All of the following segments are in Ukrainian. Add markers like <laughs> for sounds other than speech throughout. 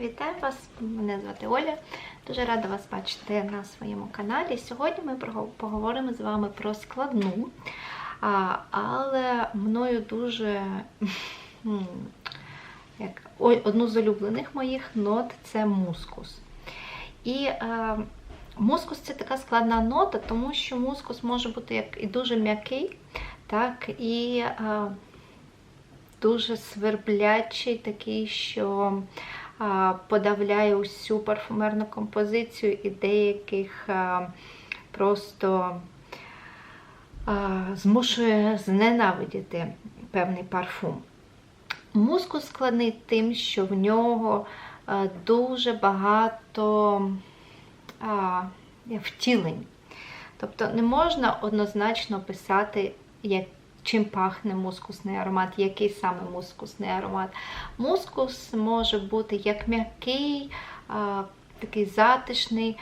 Вітаю вас! Мене звати Оля. Дуже рада вас бачити на своєму каналі. Сьогодні ми поговоримо з вами про складну, але мною дуже <laughs> як, одну з улюблених моїх нот це мускус. І е, мускус це така складна нота, тому що мускус може бути як і дуже м'який, так і е, дуже сверблячий, такий, що подавляє усю парфумерну композицію і деяких просто змушує зненавидіти певний парфум. Мускус складний тим, що в нього дуже багато втілень. Тобто не можна однозначно писати, як, чим пахне мускусний аромат, який саме мускусний аромат. Мускус може бути як м'який, такий затишний,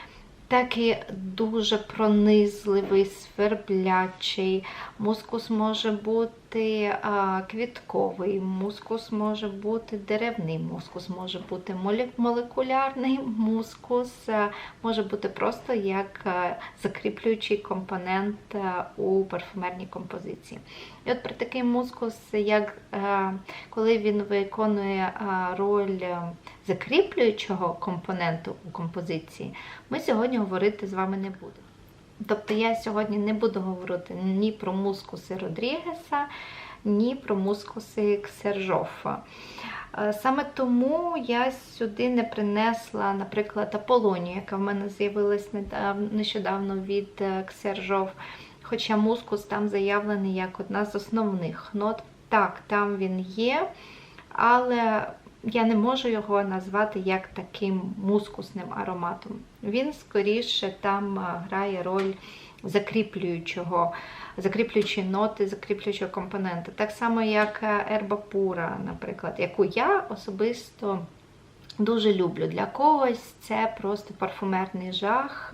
так і дуже пронизливий, сверблячий. Мускус може бути а, квітковий, мускус може бути деревний, мускус може бути молекулярний, мускус а, може бути просто як а, закріплюючий компонент а, у парфумерній композиції. І от про такий мускус, як е, коли він виконує е, роль е, закріплюючого компоненту у композиції, ми сьогодні говорити з вами не будемо. Тобто я сьогодні не буду говорити ні про мускуси Родрігеса, ні про мускуси Ксержофа. Е, Саме тому я сюди не принесла, наприклад, Аполонію, яка в мене з'явилась нещодавно від е, Ксержоф. Хоча мускус там заявлений як одна з основних нот. Так, там він є, але я не можу його назвати як таким мускусним ароматом. Він скоріше там грає роль закріплюючого, закріплюючої ноти, закріплюючого компонента. Так само, як е, ерба пура, наприклад, яку я особисто дуже люблю. Для когось це просто парфумерний жах.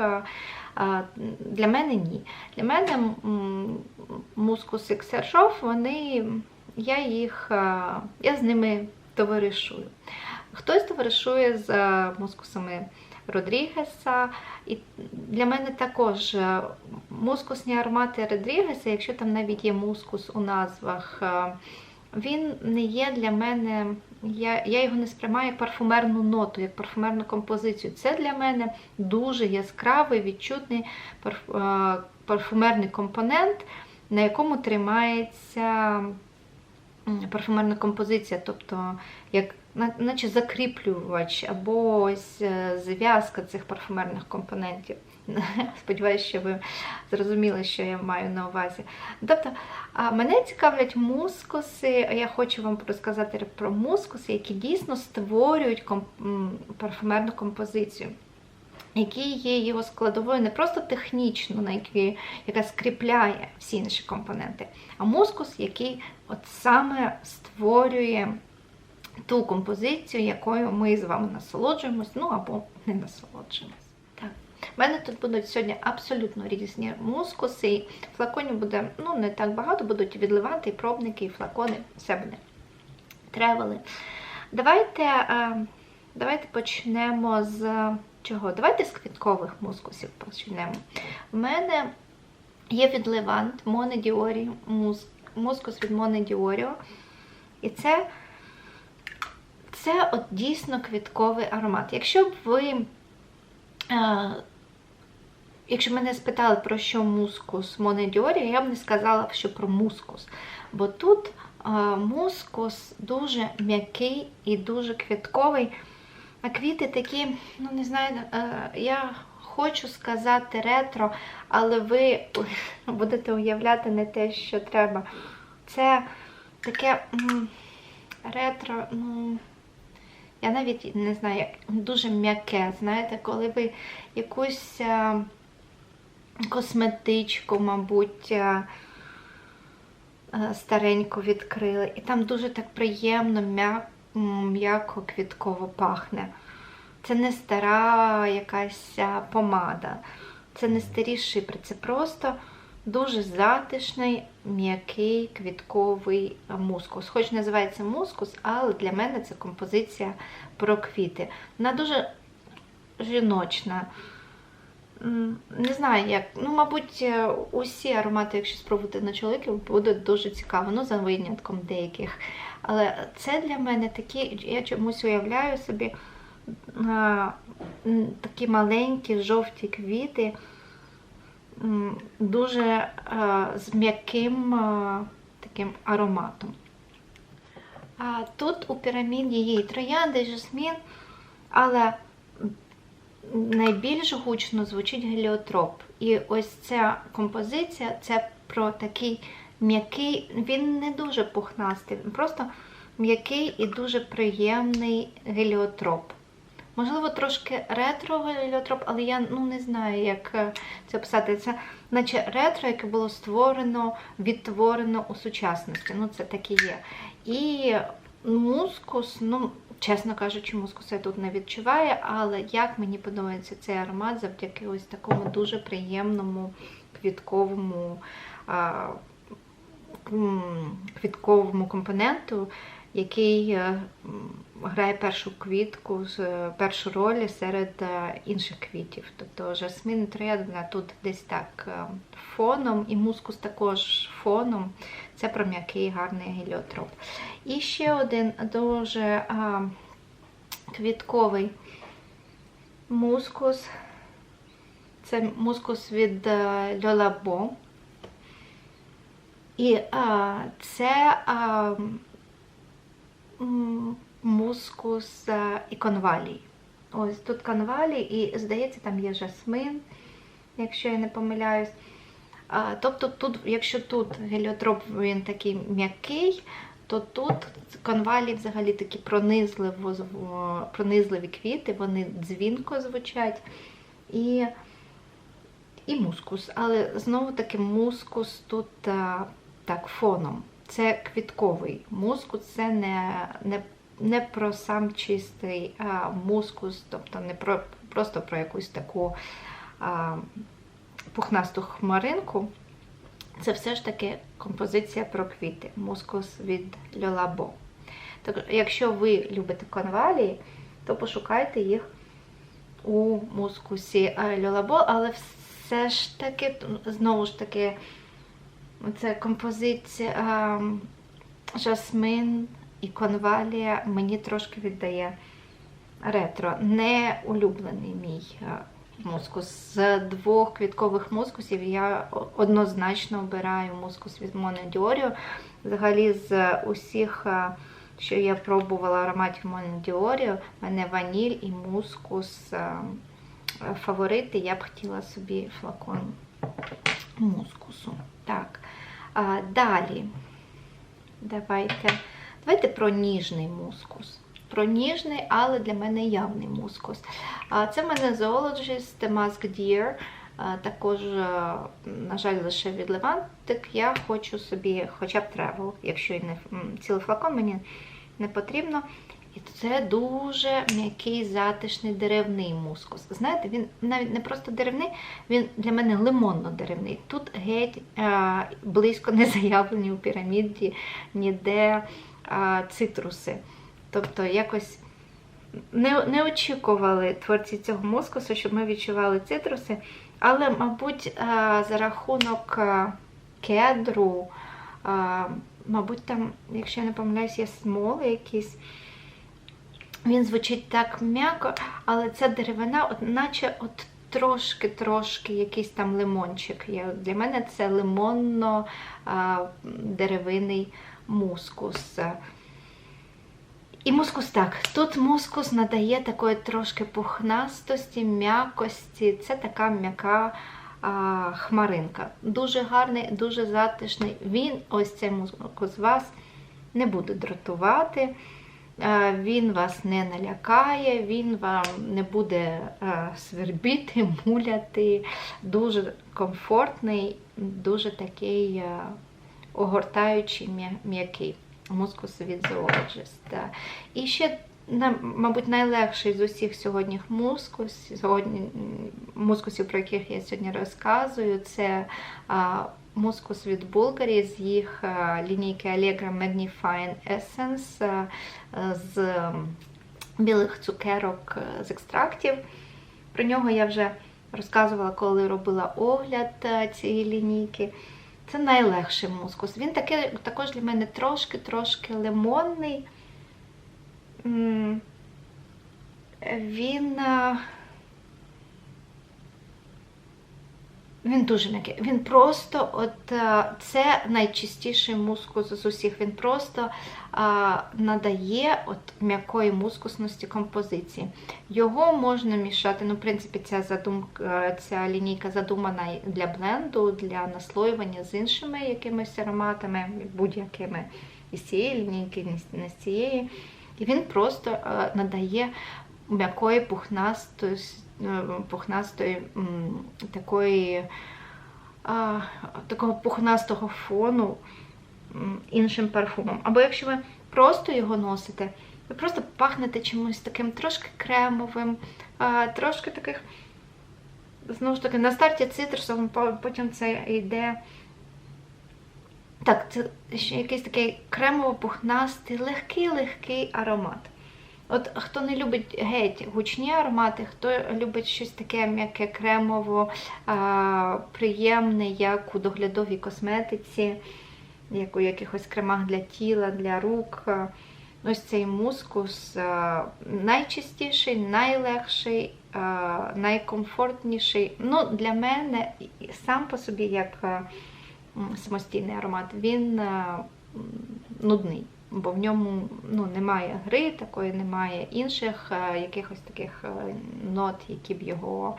а, Для мене ні. Для мене мускус і ксержов, вони, я їх, я з ними товаришую. Хтось товаришує з мускусами Родрігеса. І для мене також мускусні аромати Родрігеса, якщо там навіть є мускус у назвах, він не є для мене, я, я його не сприймаю як парфумерну ноту, як парфумерну композицію. Це для мене дуже яскравий, відчутний парф, е, парфумерний компонент, на якому тримається м, парфумерна композиція, тобто як наче закріплювач або ось е, зв'язка цих парфумерних компонентів. <laughs> Сподіваюся, що ви зрозуміли, що я маю на увазі. Тобто, мене цікавлять мускуси. Я хочу вам розказати про мускуси, які дійсно створюють парфумерну композицію. Які є його складовою не просто технічно, на які, яка скріпляє всі інші компоненти, а мускус, який от саме створює ту композицію, якою ми з вами насолоджуємось, ну або не насолоджуємось. Так. У мене тут будуть сьогодні абсолютно різні мускуси. і Флаконів буде ну, не так багато, будуть відливати і пробники, і флакони, все буде. Тревели. Давайте, е, давайте почнемо з чого? Давайте з квіткових мускусів почнемо. У мене є від Левант Моне мускус від Моне Діоріо. І це, це от дійсно квітковий аромат. Якщо б ви. Е, Якщо мене спитали, про що мускус Моне Діорі, я б не сказала, що про мускус. Бо тут е, мускус дуже м'який і дуже квітковий. А квіти такі, ну не знаю, е, я хочу сказати ретро, але ви <laughs> будете уявляти не те, що треба. Це таке ретро, ну. Я навіть не знаю, дуже м'яке, знаєте, коли ви якусь е, косметичку, мабуть, е, стареньку відкрили, і там дуже так приємно, м'я- м, м'яко квітково пахне. Це не стара якась помада, це не старі шипри, це просто Дуже затишний, м'який квітковий мускус. Хоч називається мускус, але для мене це композиція про квіти. Вона дуже жіночна. Не знаю як. Ну, мабуть, е, усі аромати, якщо спробувати на чоловіків, будуть дуже цікаво, ну, за винятком деяких. Але це для мене такі, я чомусь уявляю собі а, такі маленькі жовті квіти, дуже а, з м'яким а, таким ароматом. А тут у піраміді є і троянди, і жасмін, але найбільш гучно звучить геліотроп. І ось ця композиція це про такий м'який, він не дуже пухнастий, він просто м'який і дуже приємний геліотроп. Можливо, трошки ретро геліотроп, але я ну, не знаю, як е, це описати. Це наче ретро, яке було створено, відтворено у сучасності. Ну, це таке є. І мускус, ну, чесно кажучи, мускус я тут не відчуваю, але як мені подобається цей аромат завдяки ось такому дуже приємному квітковому, а, квітковому компоненту, який е, грає першу квітку, е, першу роль серед е, інших квітів. Тобто жасмін і троянда тут десь так фоном, і мускус також фоном. Це про м'який гарний геліотроп. І ще один дуже а, квітковий мускус. Це мускус від е, Льолабо. І а, це а, мускус а, і конвалій. Ось тут конвалій, і, здається, там є жасмин, якщо я не помиляюсь. Тобто, тут, якщо тут геліотроп він такий м'який, то тут конвалі взагалі такі пронизливі квіти, вони дзвінко звучать. І, і мускус. Але знову таки мускус тут так фоном. Це квітковий мускус, це не, не, не про сам чистий а, мускус, тобто не про, просто про якусь таку. А, пухнасту хмаринку, це все ж таки композиція про квіти, мускус від Льолабо. Так, якщо ви любите конвалії, то пошукайте їх у мускусі е, Льолабо, але все ж таки, знову ж таки, це композиція ем, жасмин і конвалія мені трошки віддає ретро. Не улюблений мій е, мускус. З двох квіткових мускусів я однозначно обираю мускус від Діоріо. Взагалі, з усіх, е, що я пробувала ароматів Моне Діоріо, в мене ваніль і мускус е, фаворити. Я б хотіла собі флакон мускусу. Так. Далі. Давайте. Давайте про ніжний мускус. Про ніжний, але для мене явний мускус. Це в мене Zoologist Mask Deer. Також, е, на жаль, лише від Левантик. Я хочу собі хоча б тревел, якщо і не цілий флакон мені не потрібно. І це дуже м'який, затишний деревний мускус. Знаєте, він навіть не просто деревний, він для мене лимонно-деревний. Тут геть е, близько не заявлені у піраміді ніде е, цитруси. Тобто якось не, не очікували творці цього мускусу, щоб ми відчували цитруси. Але, мабуть, е, за рахунок е, кедру, е, мабуть, там, якщо я не помиляюсь, є смоли якісь. Він звучить так м'яко, але ця деревина, от наче от трошки-трошки якийсь там лимончик є. Для мене це лимонно-деревинний мускус. І мускус так. Тут мускус надає такої трошки пухнастості, м'якості. Це така м'яка хмаринка. Дуже гарний, дуже затишний. Він, ось цей мускус, вас не буде дратувати. Він вас не налякає, він вам не буде свербіти, <laughs> муляти. Дуже комфортний, дуже такий огортаючий, м'який мускус від Zoologist. І ще мабуть, найлегший з усіх сьогодні мускусів, сьогодні, мускусів, про яких я сьогодні розказую, це а, мускус від Булгарі з їх а, лінійки Allegra Magnifying Essence а, а, з білих цукерок а, з екстрактів. Про нього я вже розказувала, коли робила огляд цієї лінійки. Це найлегший мускус. Він таки, також для мене трошки-трошки лимонний. Він. а, Він дуже м'який. Він просто, от це найчистіший мускус з усіх. Він просто а, надає от м'якої мускусності композиції. Його можна мішати. Ну, в принципі, ця задумка, ця лінійка задумана для бленду, для наслоювання з іншими якимись ароматами, будь-якими із цієї лінійки, не з- цієї. І він просто е, надає м'якої пухнастої, е, пухнастої такої такого пухнастого фону іншим парфумом. Або якщо ви просто його носите, ви просто пахнете чимось таким трошки кремовим, трошки таких, знову ж таки, на старті цитрусовим, потім це йде. Так, це ще якийсь такий кремово-пухнастий, легкий-легкий аромат. От хто не любить геть гучні аромати, хто любить щось таке м'яке, кремово, а, приємне, як у доглядовій косметиці, як у якихось кремах для тіла, для рук. Ось цей мускус найчистіший, найлегший, найкомфортніший. Ну, для мене сам по собі як самостійний аромат, він нудний бо в ньому ну, немає гри, такої немає інших е, якихось таких е, нот, які б його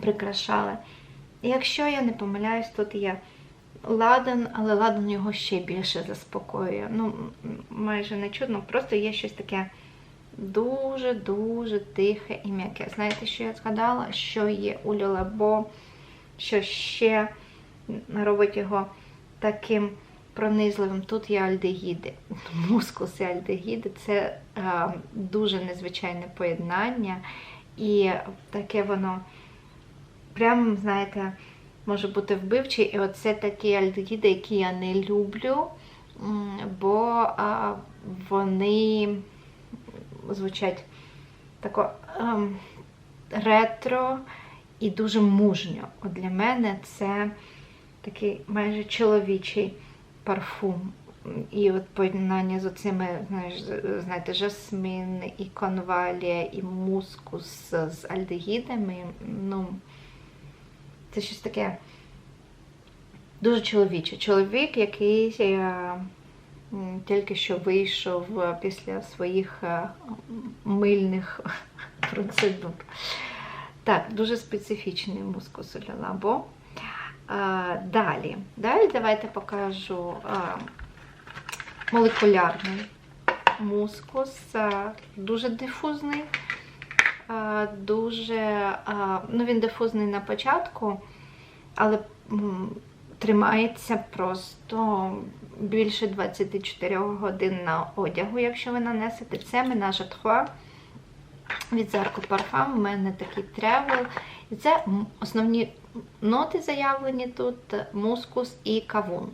прикрашали. Якщо я не помиляюсь, тут є ладан, але ладан його ще більше заспокоює. Ну, майже не чудно, просто є щось таке дуже-дуже тихе і м'яке. Знаєте, що я згадала? Що є у Люлабо, що ще робить його таким пронизливим. Тут є альдегіди. <laughs> Мускус і альдегіди це е, дуже незвичайне поєднання. І таке воно прямо, знаєте, може бути вбивче. І оце такі альдегіди, які я не люблю, бо а, вони звучать тако ем, ретро і дуже мужньо. От для мене це такий майже чоловічий парфум. І от поєднання з оцими, знаєш, знаєте, жасмин, і конвалія, і мускус з альдегідами. Ну, це щось таке дуже чоловіче. Чоловік, який е, тільки що вийшов е, після своїх е, мильних <laughs> процедур. Так, дуже специфічний мускус у Лялабо. Далі. Далі давайте покажу молекулярний мускус, дуже дифузний. Дуже, ну він дифузний на початку, але тримається просто більше 24 годин на одягу, якщо ви нанесете. Це à Trois від Zarco Parfum. У мене такий тревел. І це основні ноти заявлені тут: мускус і кавун.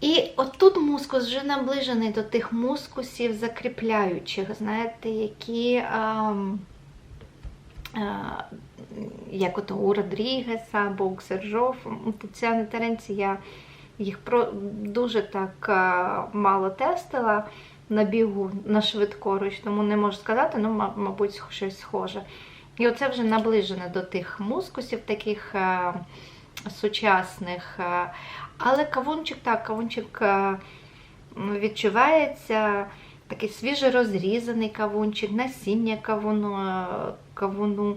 І отут мускус вже наближений до тих мускусів закріпляючих, знаєте, які, а, а, як от у Родрігеса або у Ксержов, Тетяни Теренці, я їх про, дуже так а, мало тестила на бігу на швидкоруч, тому не можу сказати, ну, мабуть, щось схоже. І оце вже наближено до тих мускусів, таких а, сучасних. а. Але кавунчик, так, кавунчик а, відчувається такий свіже кавунчик, насіння кавуну, а, кавуну.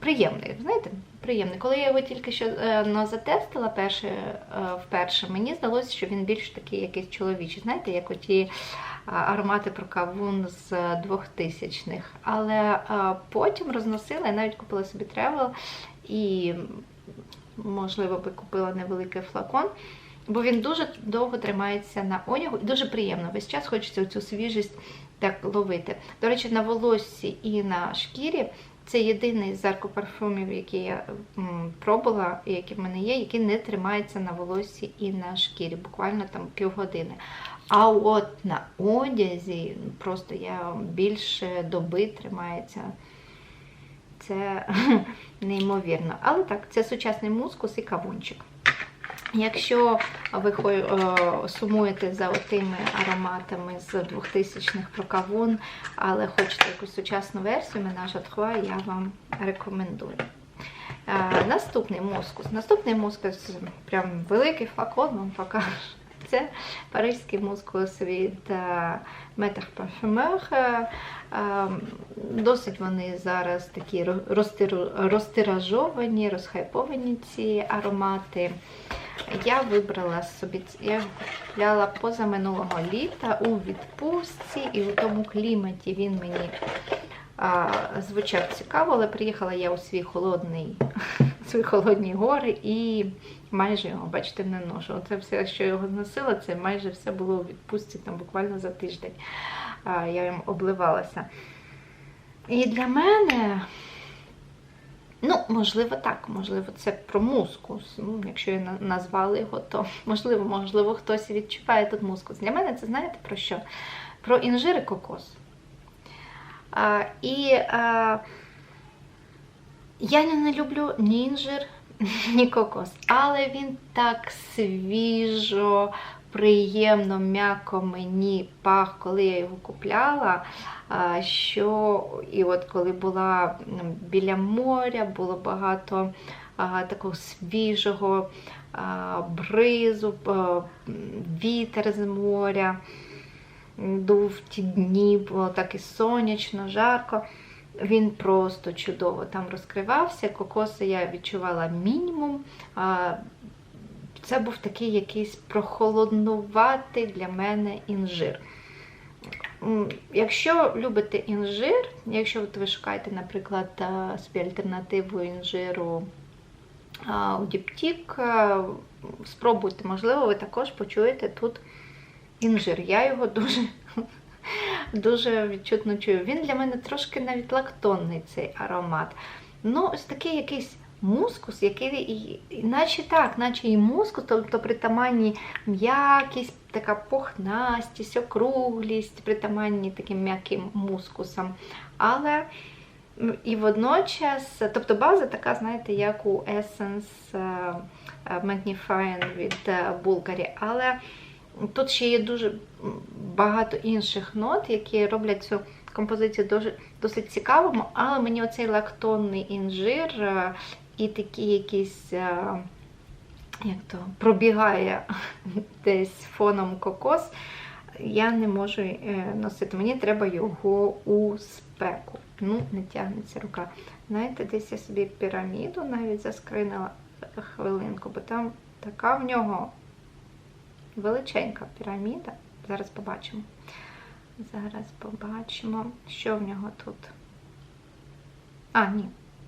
Приємний, знаєте, приємний. Коли я його тільки що е, ну, затестила перше, е, вперше, мені здалося, що він більш такий якийсь чоловічий. Знаєте, як оті аромати про кавун з 2000-х. Але потім розносила, я навіть купила собі тревел і, можливо, би купила невеликий флакон. бо він дуже довго тримається на одягу і дуже приємно. Весь час хочеться цю свіжість так ловити. До речі, на волоссі і на шкірі це єдиний з парфумів, який я пробувала, і який в мене є, який не тримається на волоссі і на шкірі, буквально там півгодини. А от на одязі просто я більше доби тримається. Це <laughs> неймовірно. Але так, це сучасний мускус і кавунчик. Якщо ви е, сумуєте за тими ароматами з 2000-х про кавун, але хочете якусь сучасну версію, Менаж Атхуа, я вам рекомендую. Е, Наступний мускус. Наступний мускус прям великий флакон вам покажу. Це паризький мускус від е, Maître Parfumeur. Е, е, Досить вони зараз такі розтиражовані, розхайповані ці аромати. Я вибрала собі, я купляла позаминулого літа у відпустці, і у тому кліматі він мені а, звучав цікаво, але приїхала я у свій холодний, свої холодні гори і майже його, бачите, не ношу. Це все, що його носила, це майже все було у відпустці, там буквально за тиждень. Я їм обливалася. І для мене Ну, можливо, так, можливо, це про мускус. Ну, якщо я на- назвала його, то можливо, можливо, хтось відчуває тут мускус. Для мене це знаєте про що? Про інжир і кокос. А, і а, я не люблю ні інжир, <laughs> ні кокос, але він так свіжо, приємно, м'яко мені пах, коли я його купляла. Що і от коли була біля моря, було багато такого свіжого бризу, вітер з моря. Дув ті дні, було так і сонячно, жарко. Він просто чудово там розкривався. Кокоси я відчувала мінімум. Це був такий якийсь прохолоднуватий для мене інжир. Якщо любите інжир, якщо от ви шукаєте, наприклад, собі альтернативу інжиру а, у Діптік, спробуйте, можливо, ви також почуєте тут інжир. Я його дуже, дуже відчутно чую. Він для мене трошки навіть лактонний цей аромат. Ну, ось такий якийсь мускус, який, і- і- наче так, наче і мускус, тобто притаманні м'якість, така пухнастість, округлість, притаманні таким м'яким мускусам. Але і водночас, тобто база така, знаєте, як у Essence е, е, Magnifying від е, Bulgari, але тут ще є дуже багато інших нот, які роблять цю композицію досить цікавому, але мені оцей лактонний інжир е, і такі якісь. е, Як то пробігає <laughs> десь фоном кокос, я не можу е, носити. Мені треба його у спеку. Ну, не тягнеться рука. Знаєте, десь я собі піраміду навіть заскринила хвилинку, бо там така в нього величенька піраміда. Зараз побачимо. Зараз побачимо, що в нього тут. А, ні,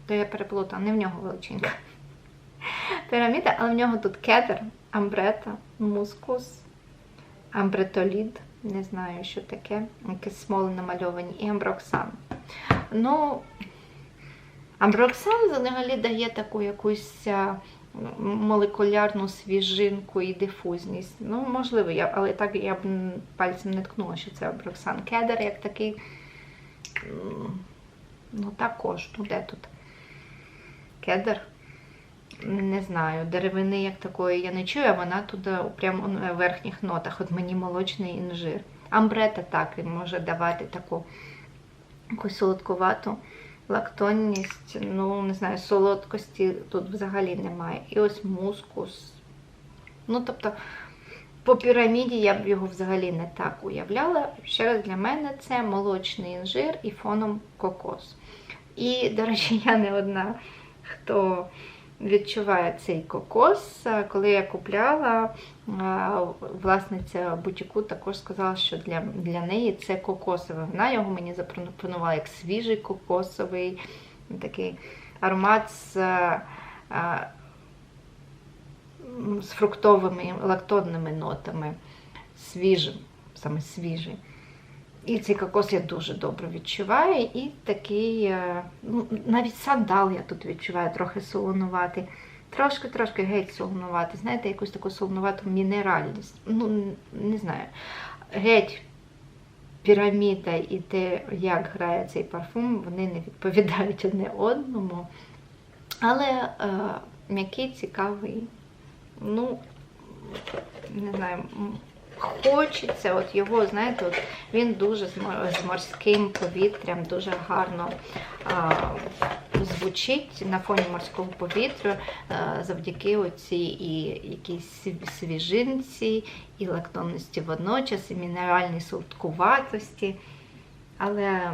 то я переплутала, не в нього величенька піраміда, але в нього тут кедр, амбрета, мускус, амбретолід, не знаю, що таке, якісь смоли намальовані, і амброксан. Ну, амброксан взагалі дає таку якусь а, молекулярну свіжинку і дифузність. Ну, можливо, я, але так я б пальцем не ткнула, що це амброксан. Кедр як такий. Ну, також, ну де тут? Кедр. Не знаю, деревини як такої я не чую, а вона тут е, прямо на верхніх нотах. От мені молочний інжир. Амбрета так він може давати таку якусь солодкувату лактонність. Ну, не знаю, солодкості тут взагалі немає. І ось мускус. Ну, тобто, по піраміді я б його взагалі не так уявляла. Ще раз для мене це молочний інжир і фоном кокос. І, до речі, я не одна, хто відчуває цей кокос. Коли я купляла, власниця бутіку також сказала, що для, для неї це кокосове. Вона його мені запропонувала як свіжий кокосовий такий аромат з з фруктовими лактонними нотами, свіжим, саме свіжий. І цей кокос я дуже добре відчуваю. І такий, е, ну, навіть сандал я тут відчуваю трохи солонуватий. Трошки-трошки геть солонувати. Знаєте, якусь таку солонувату мінеральність. Ну, не знаю. Геть піраміда і те, як грає цей парфум, вони не відповідають одне одному. Але е, м'який, цікавий. Ну, не знаю, хочеться, от його, знаєте, от він дуже з морським повітрям, дуже гарно а, звучить на фоні морського повітря а, завдяки оцій і якійсь свіжинці, і лактонності водночас, і мінеральній солодкуватості. Але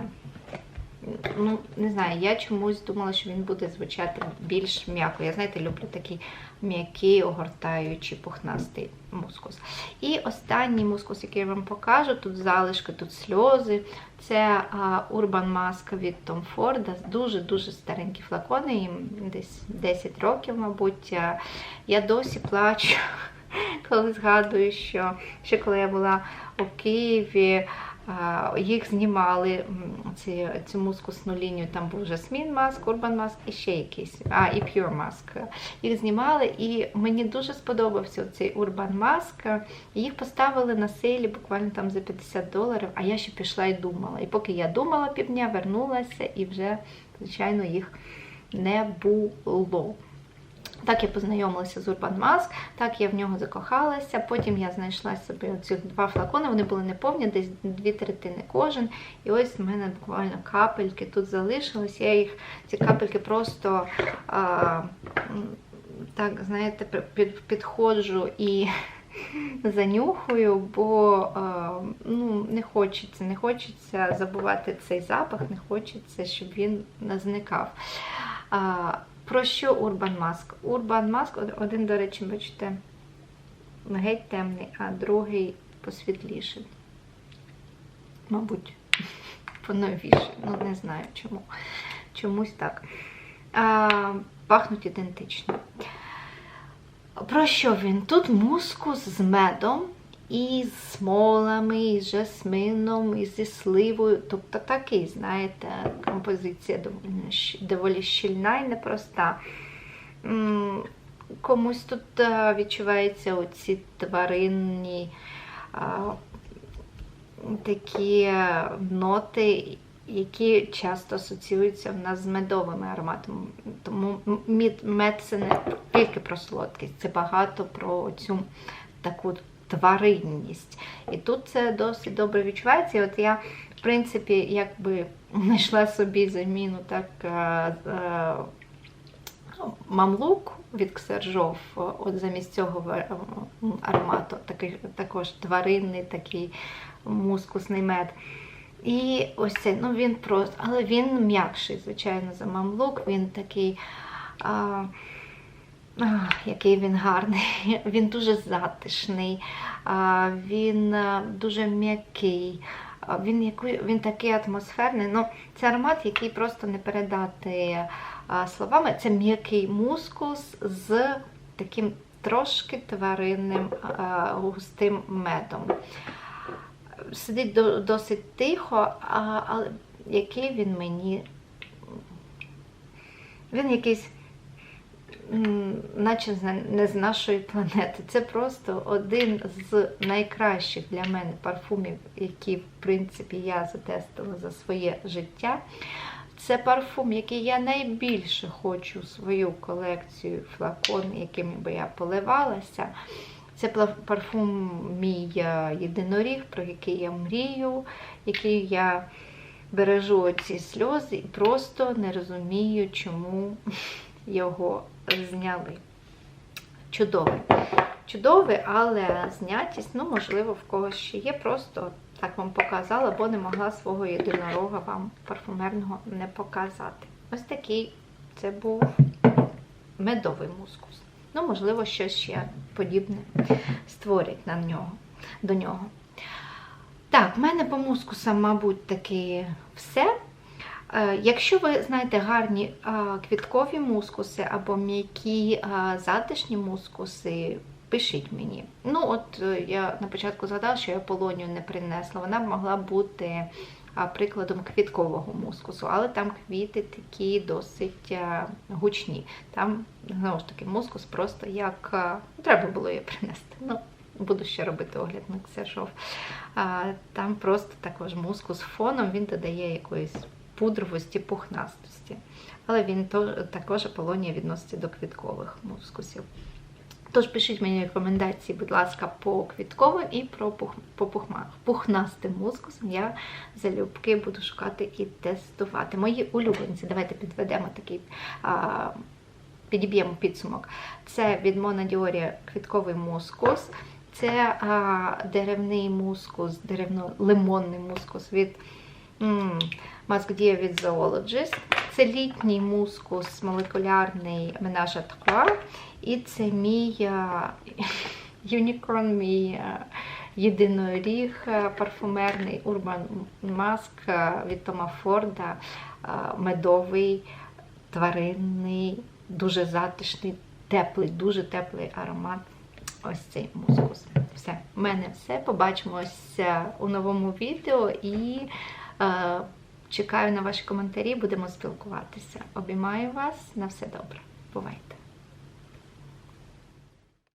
ну, не знаю, я чомусь думала, що він буде звучати більш м'яко. Я, знаєте, люблю такий м'який, огортаючий, пухнастий мускус. І останній мускус, який я вам покажу, тут залишки, тут сльози. Це Urban Mask від Tom Ford. Дуже-дуже старенькі флакони, їм десь 10 років, мабуть. Я досі плачу, <laughs> коли згадую, що ще коли я була у Києві. Їх знімали ці, цю мускусну лінію. Там був Жасмін маск, Урбан маск і ще якийсь, а і Pure маск. Їх знімали, і мені дуже сподобався цей Urban маск. Їх поставили на сейлі буквально там за 50 доларів, а я ще пішла і думала. І поки я думала півдня, вернулася і вже, звичайно, їх не було. Так я познайомилася з Urban Mask, так я в нього закохалася. Потім я знайшла собі оці два флакони, вони були неповні, десь дві третини кожен. І ось в мене буквально капельки тут залишились. Я їх, ці капельки просто а, так, знаєте, під, підходжу і <laughs> занюхую, бо а, ну, не хочеться, не хочеться забувати цей запах, не хочеться, щоб він зникав. А, про що Urban Mask? Urban Mask, один, до речі, бачите, геть темний, а другий посвітліший. Мабуть, <laughs> поновіший. Ну, не знаю чому. Чомусь так. А, пахнуть ідентично. Про що він? Тут мускус з медом, і з смолами, і з жасмином, і зі сливою. Тобто такий, знаєте, композиція доволі, щільна і непроста. Комусь тут е, відчуваються оці тваринні такі е, ноти, які часто асоціюються в нас з медовими ароматами. Тому мед це не тільки про солодкість, це багато про цю таку тваринність. І тут це досить добре відчувається. І от я, в принципі, якби знайшла собі заміну так. е, е, Мамлук від Ксержов, от замість цього аромату, такий, також тваринний, такий мускусний мед. І ось цей, ну він просто, але він м'якший, звичайно, за мамлук. Він такий, а, який він гарний, <laughs> він дуже затишний, він дуже м'який. Він, який, він такий атмосферний. Ну, це аромат, який просто не передати словами. Це м'який мускус з таким трошки тваринним густим медом сидить до- досить тихо, але який він мені. Він якийсь, наче не з нашої планети. Це просто один з найкращих для мене парфумів, які, в принципі, я затестила за своє життя. Це парфум, який я найбільше хочу свою колекцію флакон, якими би я поливалася. Це парфум мій єдиноріг, про який я мрію, який я бережу ці сльози і просто не розумію, чому <laughs> його зняли. Чудовий. Чудовий, але знятість, ну, можливо, в когось ще є. Просто так вам показала, бо не могла свого єдинорога вам парфумерного не показати. Ось такий це був медовий мускус. Ну, можливо, щось ще подібне створять на нього, до нього. Так, в мене по мускусам, мабуть, таки все. Е, Якщо ви знаєте гарні е, квіткові мускуси або м'які е, затишні мускуси, пишіть мені. Ну, от я на початку згадала, що я полонію не принесла. Вона б могла бути прикладом квіткового мускусу, але там квіти такі досить гучні. Там, знову ж таки, мускус просто як ну, треба було її принести. Ну, буду ще робити огляд на ксершов. Там просто також мускус фоном, він додає якоїсь пудровості, пухнастості. Але він також Аполонія відноситься до квіткових мускусів. Тож пишіть мені рекомендації, будь ласка, по квітковим і про пух, по пухма, пухнастим мускусом. Я залюбки буду шукати і тестувати. Мої улюбленці, давайте підведемо такий, а, підіб'ємо підсумок. Це від Mona Dior квітковий мускус, це а, деревний мускус, деревно-лимонний мускус від м, Mask Dia від Zoologist. Це літній мускус молекулярний Menage à І це мій а, юнікорн, мій а, єдиноріг парфумерний Urban Mask від Тома Форда, медовий, тваринний, дуже затишний, теплий, дуже теплий аромат. Ось цей мускус. Все, в мене все. Побачимося у новому відео і е, чекаю на ваші коментарі. Будемо спілкуватися. Обіймаю вас. На все добре. Бувайте!